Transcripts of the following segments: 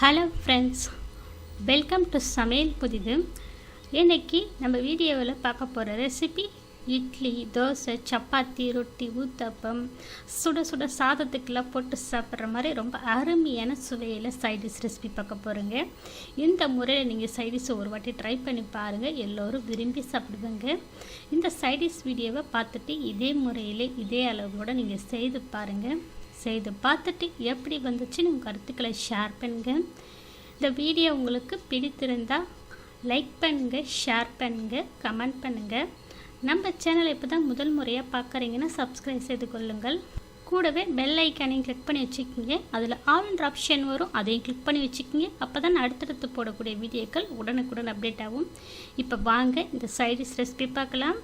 Hello friends welcome to சமையல் புதிது. இன்னைக்கு நம்ம வீடியோவில் பார்க்க போகிற ரெசிபி இட்லி தோசை சப்பாத்தி ரொட்டி ஊத்தப்பம் சுட சுட சாதத்துக்கெல்லாம் போட்டு சாப்பிட்ற மாதிரி ரொம்ப அருமையான சுவையில் சைடிஷ் ரெசிபி பார்க்க போகிறோங்க. இந்த முறையில் நீங்கள் சைடிஷை ஒரு வாட்டி ட்ரை பண்ணி பாருங்கள் எல்லோரும் விரும்பி சாப்பிடுவாங்க. இந்த சைடிஷ் வீடியோவை பார்த்துட்டு இதே முறையில் இதே அளவோடு நீங்கள் செய்து பாருங்கள் செய்து பார்த்துட்டு எப்படி வந்துச்சுன்னு உங்கள் கருத்துக்களை ஷேர் பண்ணுங்க. இந்த வீடியோ உங்களுக்கு பிடித்திருந்தால் லைக் பண்ணுங்கள் ஷேர் பண்ணுங்கள் கமெண்ட் பண்ணுங்கள் நம்ம சேனலை இப்போ தான் முதல் முறையாக பார்க்குறீங்கன்னா சப்ஸ்கிரைப் செய்து கொள்ளுங்கள். கூடவே பெல் ஐக்கானையும் கிளிக் பண்ணி வச்சுக்கோங்க. அதில் ஆல்ன்ற ஆப்ஷன் வரும் அதையும் கிளிக் பண்ணி வச்சுக்கோங்க. அப்போ தான் அடுத்தடுத்து போடக்கூடிய வீடியோக்கள் உடனுக்குடன் அப்டேட் ஆகும். இப்போ வாங்க இந்த சைடிஷ் ரெசிபி பார்க்கலாம்.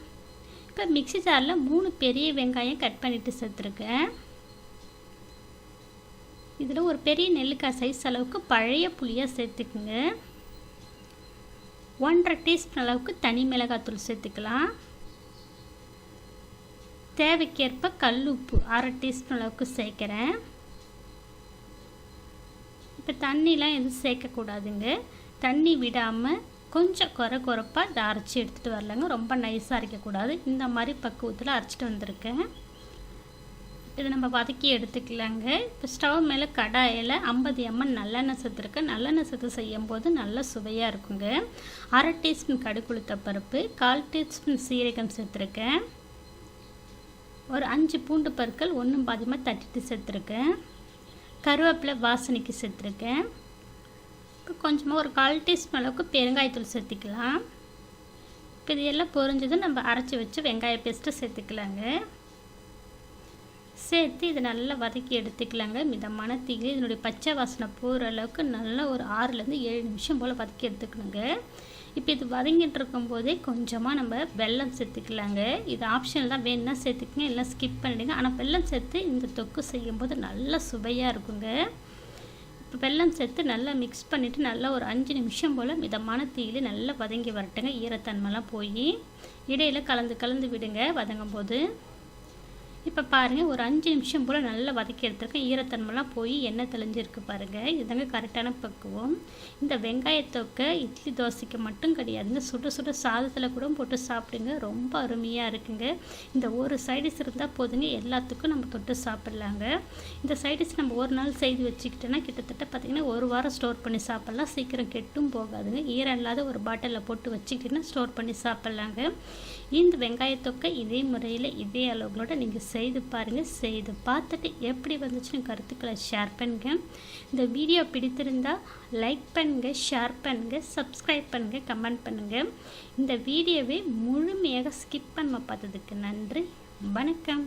இப்போ மிக்ஸி ஜாரில் மூணு பெரிய வெங்காயம் கட் பண்ணிவிட்டு சேர்த்துருக்கேன். இதில் ஒரு பெரிய நெல்லிக்காய் சைஸ் அளவுக்கு பழைய புளியாக சேர்த்துக்குங்க. ஒன்றரை டீஸ்பூன் அளவுக்கு தனி மிளகாத்தூள் சேர்த்துக்கலாம். தேவைக்கேற்ப கல் உப்பு அரை டீஸ்பூன் அளவுக்கு சேர்க்குறேன். இப்போ தண்ணிலாம் எதுவும் சேர்க்கக்கூடாதுங்க. தண்ணி விடாமல் கொஞ்சம் குறை குறைப்பாக இதை அரைச்சி எடுத்துகிட்டு வரலங்க. ரொம்ப நைஸாக அரைக்கக்கூடாது. இந்த மாதிரி பக்குவத்தில் அரைச்சிட்டு வந்திருக்கேன். இதை நம்ம வதக்கி எடுத்துக்கலாங்க. இப்போ ஸ்டவ் மேலே கடாயில் ஐம்பது எம்எல் நல்லெண்ணெய் சேர்த்துருக்கேன். நல்லெண்ணெய் சேர்த்து செய்யும் போது நல்ல சுவையாக இருக்குங்க. அரை டீஸ்பூன் கடுக்குளுத்த பருப்பு கால் டீஸ்பூன் சீரகம் சேர்த்துருக்கேன். ஒரு அஞ்சு பூண்டு பற்கள் ஒன்றும் பாதியமாக தட்டிட்டு சேர்த்துருக்கேன். கருவேப்பிலை வாசனைக்கு சேர்த்துருக்கேன். இப்போ கொஞ்சமாக ஒரு கால் டீஸ்பூன் அளவுக்கு பெருங்காயத்தூள் சேர்த்துக்கலாம். இப்போ இது எல்லாம் பொரிஞ்சதும் நம்ம அரைச்சி வச்சு வெங்காய பேஸ்ட்டை சேர்த்துக்கலாங்க. சேர்த்து இதை நல்லா வதக்கி எடுத்துக்கலாங்க. மிதமான தீயில் இதனுடைய பச்சை வாசனை போகிற அளவுக்கு நல்லா ஒரு ஆறுலேருந்து ஏழு நிமிஷம் போல் வதக்கி எடுத்துக்கணுங்க. இப்போ இது வதங்கிட்டு இருக்கும்போதே கொஞ்சமாக நம்ம வெல்லம் சேர்த்துக்கலாங்க. இது ஆப்ஷனல் தான். வேணும்னா சேர்த்துக்கங்க எல்லாம் ஸ்கிப் பண்ணிடுங்க. ஆனால் வெல்லம் சேர்த்து இந்த தொக்கு செய்யும்போது நல்லா சுவையாக இருக்குங்க. இப்போ வெல்லம் சேர்த்து நல்லா மிக்ஸ் பண்ணிவிட்டு நல்லா ஒரு அஞ்சு நிமிஷம் போல் மிதமான தீயில் நல்லா வதங்கி வரட்டுங்க. ஈரத்தன்மைலாம் போய் இடையில் கலந்து கலந்து விடுங்க வதங்கும் போது இப்போ பாருங்கள் ஒரு அஞ்சு நிமிஷம் போல் நல்லா வதக்கி எடுத்துருக்கேன். ஈரத்தன்மைலாம் போய் எண்ணெய் தெளிஞ்சிருக்கு பாருங்கள் இதுதாங்க கரெக்டான பக்குவம். இந்த வெங்காயத்தொக்கை இட்லி தோசைக்கு மட்டும் கிடையாதுங்க சுட சுட சாதத்தில் கூட போட்டு சாப்பிடுங்க. ரொம்ப அருமையாக இருக்குங்க. இந்த ஒரு சைடிஸ் இருந்தால் போதுங்க. எல்லாத்துக்கும் நம்ம தொட்டு சாப்பிட்லாங்க. இந்த சைடிஸ் நம்ம ஒரு நாள் செய்து வச்சுக்கிட்டோன்னா கிட்டத்தட்ட பார்த்திங்கன்னா ஒரு வாரம் ஸ்டோர் பண்ணி சாப்பிட்லாம். சீக்கிரம் கெட்டும் போகாதுங்க. ஈரம் இல்லாத ஒரு பாட்டிலில் போட்டு வச்சுக்கிட்டிங்கன்னா ஸ்டோர் பண்ணி சாப்பிட்லாங்க. இந்த வெங்காயத்தொக்கை இதே முறையில் இதே அளவுகளோட நீங்கள் செய்து பாருங்கள் செய்து பார்த்துட்டு எப்படி வந்துச்சுன்னு கருத்துக்களை ஷேர் பண்ணுங்க. இந்த வீடியோ பிடித்திருந்தால் லைக் பண்ணுங்கள் ஷேர் பண்ணுங்கள் சப்ஸ்கிரைப் பண்ணுங்கள் கமெண்ட் பண்ணுங்கள் இந்த வீடியோவை முழுமையாக ஸ்கிப் பண்ண பார்த்ததுக்கு நன்றி வணக்கம்.